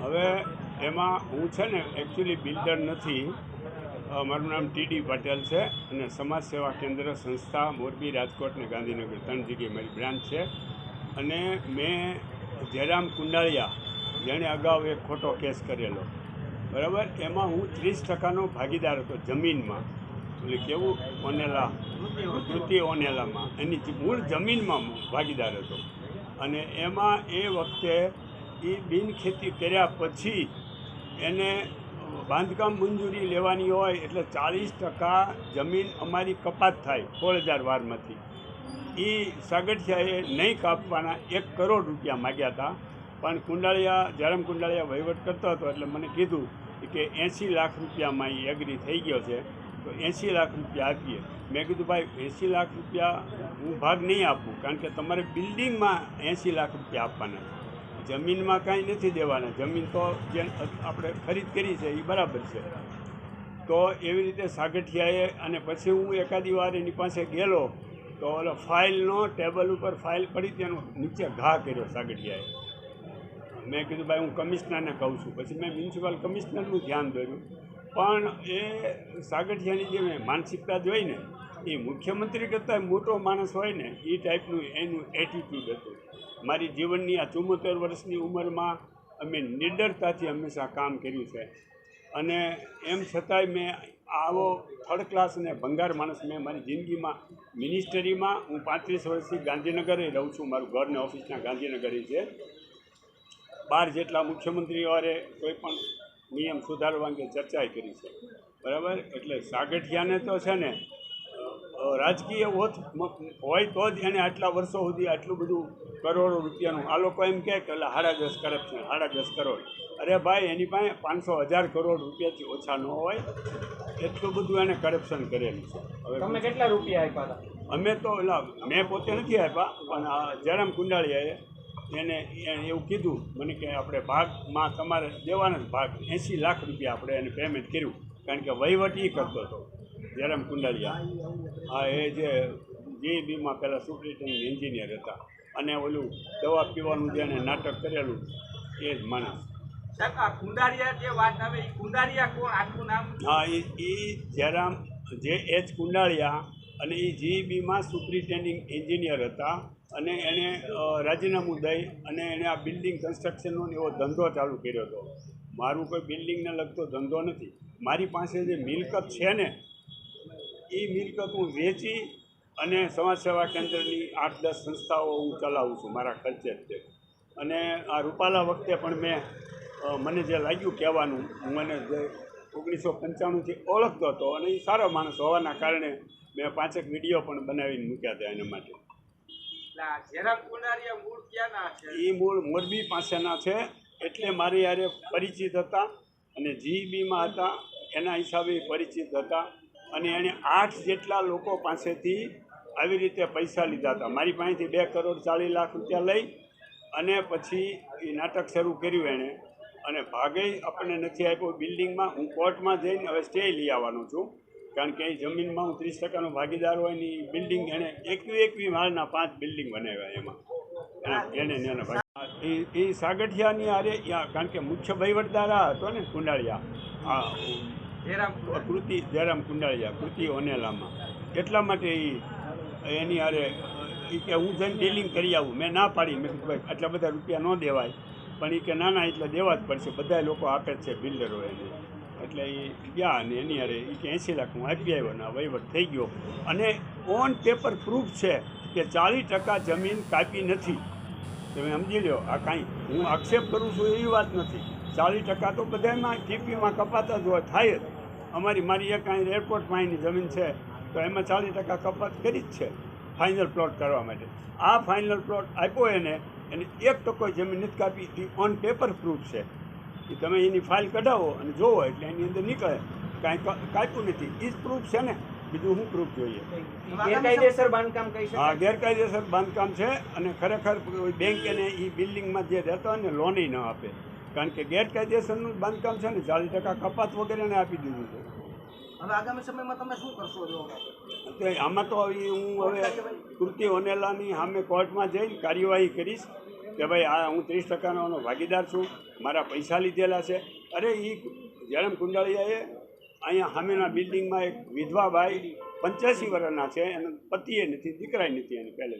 હવે એમાં હું છે ને એકચ્યુઅલી બિલ્ડર નથી. મારું નામ ટીડી પટેલ છે અને સમાજ સેવા કેન્દ્ર સંસ્થા મોરબી રાજકોટ ને ગાંધીનગર. ત્રણ જગ્યાએ મારી બ્રાન્ચ છે. અને મેં જયરામ કુંડાળિયા જેણે અગાઉ એક ખોટો કેસ કરેલો. બરાબર? એમાં હું ત્રીસ ટકાનો ભાગીદાર હતો જમીનમાં. એટલે કેવું? ઓનેલા. કૃતિ ઓનેલામાં. એની મૂળ જમીનમાં ભાગીદાર હતો. અને એમાં એ વખતે એ બિનખેતી કર્યા પછી એને બાંધકામ મંજૂરી લેવાની હોય એટલે ચાલીસ ટકા જમીન અમારી કપાત થાય સોળ હજાર વારમાંથી. એ સાગઠિયાએ નહીં કાપવાના એક કરોડ રૂપિયા માગ્યા હતા. પણ કુંડાળિયા, જયરામ કુંડાળિયા વહીવટ કરતો હતો એટલે મને કીધું કે એંસી લાખ રૂપિયામાં એ એગ્રી થઈ ગયો છે. તો એંસી લાખ રૂપિયા આપીએ. મેં કીધું, ભાઈ એંસી લાખ રૂપિયા હું ભાગ નહીં આપું, કારણ કે તમારે બિલ્ડિંગમાં એંસી લાખ રૂપિયા આપવાના છે. જમીનમાં કાંઈ નથી દેવાના. જમીન તો જે આપણે ખરીદ કરી છે એ બરાબર છે. તો એવી રીતે સાગઠિયાએ અને પછી હું એકાદી વાર એની પાસે ગયેલો, તો ઓલો ફાઇલનો ટેબલ ઉપર ફાઇલ પડી તેનો નીચે ઘા કર્યો સાગઠિયાએ. મેં કીધું, ભાઈ, હું કમિશનરને કહું છું. પછી મેં મ્યુનિસિપલ કમિશનરનું ધ્યાન દોર્યું. પણ એ સાગઠિયાની જે મેં માનસિકતા જોઈ ને, એ મુખ્યમંત્રી કરતાં મોટો માણસ હોય ને, એ ટાઈપનું એનું એટીટ્યૂડ હતું. મારી જીવનની આ ચુમ્મોતેર વર્ષની ઉંમરમાં અમે નિડરતાથી હંમેશા કામ કર્યું છે. અને એમ છતાંય મેં આવો થર્ડ ક્લાસ અને ભંગાર માણસ મેં મારી જિંદગીમાં મિનિસ્ટરીમાં હું પાંત્રીસ વર્ષથી ગાંધીનગરે રહું છું, મારું ઘરને ઓફિસના ગાંધીનગરે છે. બાર જેટલા મુખ્યમંત્રીઓએ કોઈ પણ નિયમ સુધારવા અંગે ચર્ચાએ કરી છે. બરાબર? એટલે સાગઠિયાને તો છે ને રાજકીય ઓથ હોય તો જ એને આટલા વર્ષો સુધી આટલું બધું કરોડો રૂપિયાનું આ લોકો એમ કહે કે એટલે સાડા દસ કરપ્શન સાડા દસ કરોડ. અરે ભાઈ એની પાસે પાંચસો હજાર કરોડ રૂપિયાથી ઓછા ન હોય. એટલું બધું એને કરપ્શન કરેલું છે. હવે તમે કેટલા રૂપિયા આપ્યા હતા? અમે તો એટલે મેં પોતે નથી આપ્યા પણ આ જયરામ કુંડાળિયાએ એને એવું કીધું મને કે આપણે ભાગમાં તમારે દેવાના જ ભાગ એંસી લાખ રૂપિયા આપણે એને પેમેન્ટ કર્યું કારણ કે વહીવટ એ કરતો હતો જયરામ કુંડાળિયા હા એ જે જીઈબીમાં પહેલાં સુપ્રિન્ટેન્ડન્ટ એન્જિનિયર હતા અને ઓલું દવા પીવાનું જેને નાટક કરેલું એ જ માણસ. સાહેબ જે વાત આવે એ કુંડારિયા કોણ? આખું નામ? હા એ એ જયરામ જે એચ કુંડાળિયા અને એ જીઈબીમાં સુપ્રિન્ટેન્ડિંગ એન્જિનિયર હતા અને એણે રાજીનામું દઈ અને એણે આ બિલ્ડિંગ કન્સ્ટ્રક્શનનો એવો ધંધો ચાલુ કર્યો હતો. મારું કોઈ બિલ્ડિંગને લગતો ધંધો નથી. મારી પાસે જે મિલકત છે ને, એ મિલકત હું વેચી અને સમાજ સેવા કેન્દ્રની આઠ દસ સંસ્થાઓ હું ચલાવું છું મારા ખર્ચે જ અને આ રૂપાલા વખતે પણ મેં મને જે લાગ્યું કહેવાનું મને જે ઓગણીસો પંચાણુંથી ઓળખતો હતો અને એ સારો માણસ હોવાના કારણે મેં પાંચેક વીડિયો પણ બનાવીને મૂક્યા હતા એના માટે. એ મૂળ મોરબી પાસેના છે. એટલે મારી યારે પરિચિત હતા અને જીઈબીમાં હતા. એના હિસાબે પરિચિત હતા. અને એણે આઠ જેટલા લોકો પાસેથી આવી રીતે પૈસા લીધા હતા. મારી પાસેથી બે કરોડ ચાલીસ લાખ રૂપિયા લઈ અને પછી એ નાટક શરૂ કર્યું એણે. અને ભાગે આપણને નથી આપ્યો બિલ્ડિંગમાં. હું કોર્ટમાં જઈને હવે સ્ટે લઈ આવવાનો છું. કારણ કે એ જમીનમાં હું ત્રીસ ટકાનો ભાગીદાર હોય ને બિલ્ડિંગ એણે એકવી એકવી માળના પાંચ બિલ્ડિંગ બનાવ્યા એમાં. એને એને ભાઈ એ સાગઠિયાની આરે કારણ કે મુખ્ય વહીવટદાર હતો ને કુંડાળિયા, આ કૃતિ, જયરામ કુંડાળિયા, કૃતિ ઓનેલામાં. એટલા માટે એ એની આરે કે હું જઈને ડીલિંગ કરી આવું. મેં ના પાડી. મેં ભાઈ, આટલા બધા રૂપિયા ન દેવાય. પણ એ કે ના ના એટલે દેવા જ પડશે. બધા લોકો આપે છે બિલ્ડરો એને એટલે એ ગયા અને એની હારે એ કે એંસી લાખ હું આપી આવ્યો ને વહીવટ થઈ ગયો. અને ઓન પેપર પ્રૂફ છે કે ચાલીસ ટકા જમીન કાપી નથી. તમે સમજી લો આ કાંઈ હું આક્ષેપ કરું છું એવી વાત નથી. ચાલીસ ટકા તો બધામાં ટીપીમાં કપાતા જ હોય, થાય જ. અમારી, મારી એક અહીં એરપોર્ટ પાણીની જમીન છે, તો એમાં ચાલીસ ટકા કપાત કરી જ છે. ફાઇનલ પ્લોટ કરવા માટે. આ ફાઇનલ પ્લોટ આપ્યો એને એને એક ટકો જમીન નથી કાપી એ ઓન પેપર પ્રૂફ છે. એ તમે એની ફાઇલ કઢાવો અને જોવો એટલે એની અંદર નીકળે. કાંઈ ક- કાપ્યું નથી. એ જ પ્રૂફ છે ને. બીજું શું પ્રૂફ જોઈએ? ગેરકાયદેસર બાંધકામ હા ગેરકાયદેસર બાંધકામ છે અને ખરેખર બેંક એને એ બિલ્ડિંગમાં જે રહેતા હોય ને લોનય ન આપે. કારણ કે ગેરકાયદેસરનું બાંધકામ છે ને ચાલીસ ટકા કપાત વગેરેને આપી દીધું છે. હવે આગામી સમયમાં તમે શું કરશો? જો તો આમાં તો હવે હું હવે કૃતિ ઓનેલાની સામે કોર્ટમાં જઈને કાર્યવાહી કરીશ કે ભાઈ આ હું ત્રીસ ટકાનો ભાગીદાર છું, મારા પૈસા લીધેલા છે. અરે એ જયરામ કુંડાળિયાએ અહીંયા સામેના બિલ્ડિંગમાં એક વિધવા ભાઈ પંચ્યાસી વર્ષના છે, એનો પતિએ નથી દીકરાય નથી એને પહેલે.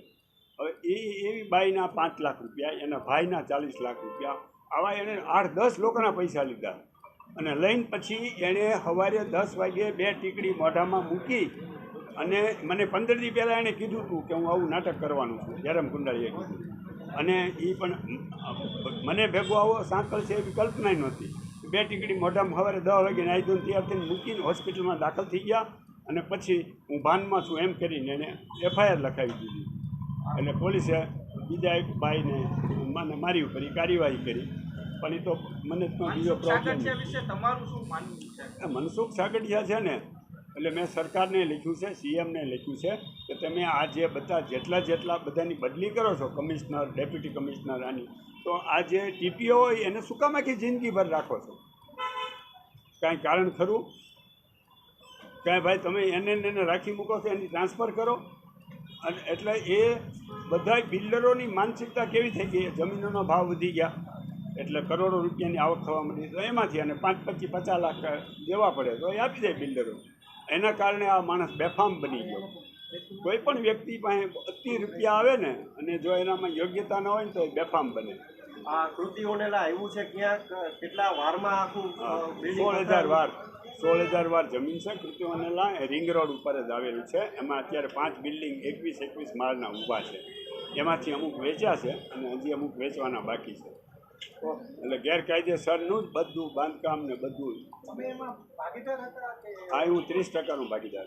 હવે એ એવી બાઈના પાંચ લાખ રૂપિયા, એના ભાઈના ચાલીસ લાખ રૂપિયા, આવા એણે આઠ દસ લોકોના પૈસા લીધા. અને લઈને પછી એણે સવારે દસ વાગ્યે બે ટીકડી મોઢામાં મૂકી અને મને પંદર દી પહેલાં એણે કીધું હતું કે હું આવું નાટક કરવાનું છું જયરામ કુંડાળીએ કીધું. અને એ પણ મને ભેગો આવો સાંકળ છે એવી કલ્પના નહોતી. બે ટીકડી મોઢામાં સવારે દસ વાગે નાઈ ધોઈને તૈયાર થઈને મૂકીને હોસ્પિટલમાં દાખલ થઈ ગયા અને પછી હું ભાનમાં છું એમ કરીને એને એફઆઈઆર લખાવી દીધી. એટલે પોલીસે બીજા એક ભાઈને મને મારી ઉપર એ કાર્યવાહી કરી. પણ એ તો મને બીજો પ્રોબ્લેમ મનસુખ સાગડિયા છે ને એટલે મેં સરકારને લખ્યું છે, સીએમને લખ્યું છે કે તમે આ જે બધા જેટલા જેટલા બધાની બદલી કરો છો, કમિશનર, ડેપ્યુટી કમિશનર આની, તો આ જે ટીપીઓ હોય એને શું જિંદગીભર રાખો છો? કાંઈ કારણ ખરું? કાંઈ ભાઈ તમે એને એને રાખી મૂકો છો, એની ટ્રાન્સફર કરો? અને એટલે એ બધાય બિલ્ડરોની માનસિકતા કેવી થઈ ગઈ? જમીનોના ભાવ વધી ગયા, એટલે કરોડો રૂપિયાની આવક થવા માંડી, તો એમાંથી અને પાંચ, પચીસ, પચાસ લાખ દેવા પડે, તો એ આપી દે બિલ્ડરો એના કારણે આ માણસ બેફામ બની ગયો. કોઈ પણ વ્યક્તિ પાસે અતિ રૂપિયા આવે ને અને જો એનામાં યોગ્યતા ન હોય ને તો એ બેફામ બને. આ કૃતિઓને આવ્યું છે ક્યાંક? કેટલા વારમાં આખું સોળ હજાર વાર સોળ હજાર વાર જમીન છે કૃતિઓને એ રિંગ રોડ ઉપર જ આવેલું છે. એમાં અત્યારે પાંચ બિલ્ડિંગ એકવીસ એકવીસ માળના ઊભા છે. એમાંથી અમુક વેચ્યા છે અને હજી અમુક વેચવાના બાકી છે. એટલે ગેરકાયદેસરનું જ બધું બાંધકામ ને બધું હા હું ત્રીસ ટકાનો ભાગીદાર.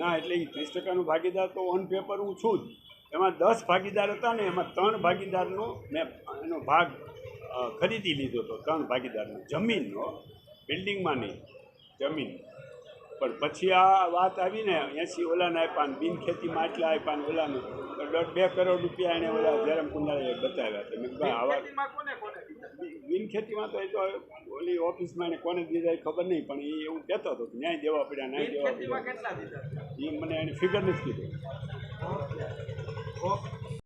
ના એટલે એ ત્રીસ ટકાનો ભાગીદાર તો ઓન પેપર હું છું જ. એમાં દસ ભાગીદાર હતા ને એમાં ત્રણ ભાગીદારનો મેં એનો ભાગ ખરીદી લીધો હતો ત્રણ ભાગીદારનો. જમીનનો બિલ્ડિંગમાં નહીં જમીન. પણ પછી આ વાત આવીને એંસી ઓલાને આપ્યા બિનખેતીમાં બિન ખેતીમાં આટલા આપ્યા ઓલાને. દોઢ બે કરોડ રૂપિયા એને બધા જયરામ કુંડાળીએ બતાવ્યા છે મેં ભાઈ આવા બિન ખેતીમાં તો એ તો ઓલી ઓફિસમાં એને કોને દીધા એ ખબર નહીં પણ એ એવું કહેતો હતો કે ન્યાય દેવા પડ્યા ન્યાય દેવા પડ્યા. એ મને એને ફિગર નથી કીધું.